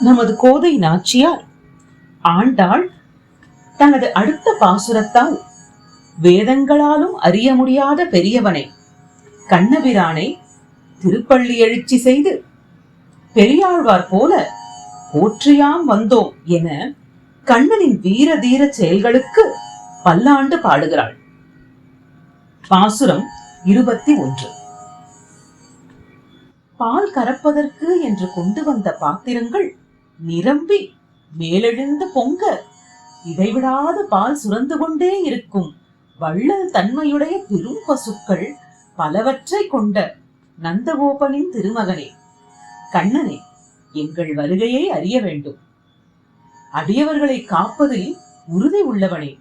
நமது கோதை நாச்சியார். ஆண்டாள் தனது அடுத்த பாசுரத்தால் வேதங்களாலும் அறிய முடியாத பெரியவனை கண்ணபிரானை திருப்பள்ளி எழுச்சி செய்து பெரியாழ்வார் போல போற்றியாம் வந்தோம் என கண்ணனின் வீர தீர செயல்களுக்கு பல்லாண்டு பாடுகிறாள். பாசுரம் இருபத்தி ஒன்று. பால் கறப்பதற்கு என்று கொண்டு வந்த பாத்திரங்கள் நிரம்பி மேலெழுந்து பொங்க. இடைவிடாத பால் சுரந்து கொண்டே இருக்கும். வள்ளல் தன்மையுடைய பெரும் பசுக்கள் பலவற்றை கொண்ட நந்தகோபனின் திருமகனே கண்ணனே எங்கள் வருகையை அறிய வேண்டும். அடியவர்களை காப்பதில் உறுதி உள்ளவனே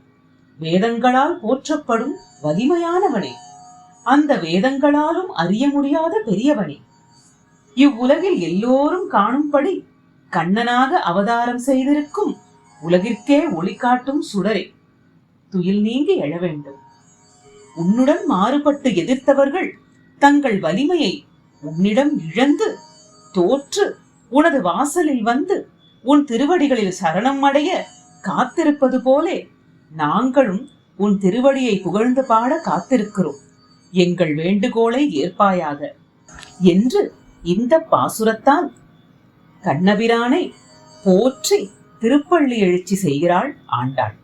வேதங்களால் போற்றப்படும் வலிமையானவனே அந்த வேதங்களாலும் அறிய முடியாத பெரியவனே. இவ்வுலகில் எல்லோரும் காணும்படி கண்ணனாக அவதாரம் செய்திருக்கும் உலகிற்கே ஒளி காட்டும் சுடரே. துயில் நீங்கி எழ வேண்டும். உன்னுடன் மாறுபட்டு எதிர்த்தவர்கள் தங்கள் வலிமையை உன்னிடம் இழந்து தோற்று உனது வாசலில் வந்து உன் திருவடிகளில் சரணம் அடைய காத்திருப்பது போலே நாங்களும் உன் திருவடியை புகழ்ந்து பாட காத்திருக்கிறோம். எங்கள் வேண்டுகோளை ஏற்பாயாக. என்று இந்த பாசுரத்தால் கண்ணபிரானை போற்றி திருப்பள்ளி எழுச்சி செய்கிறாள் ஆண்டாள்.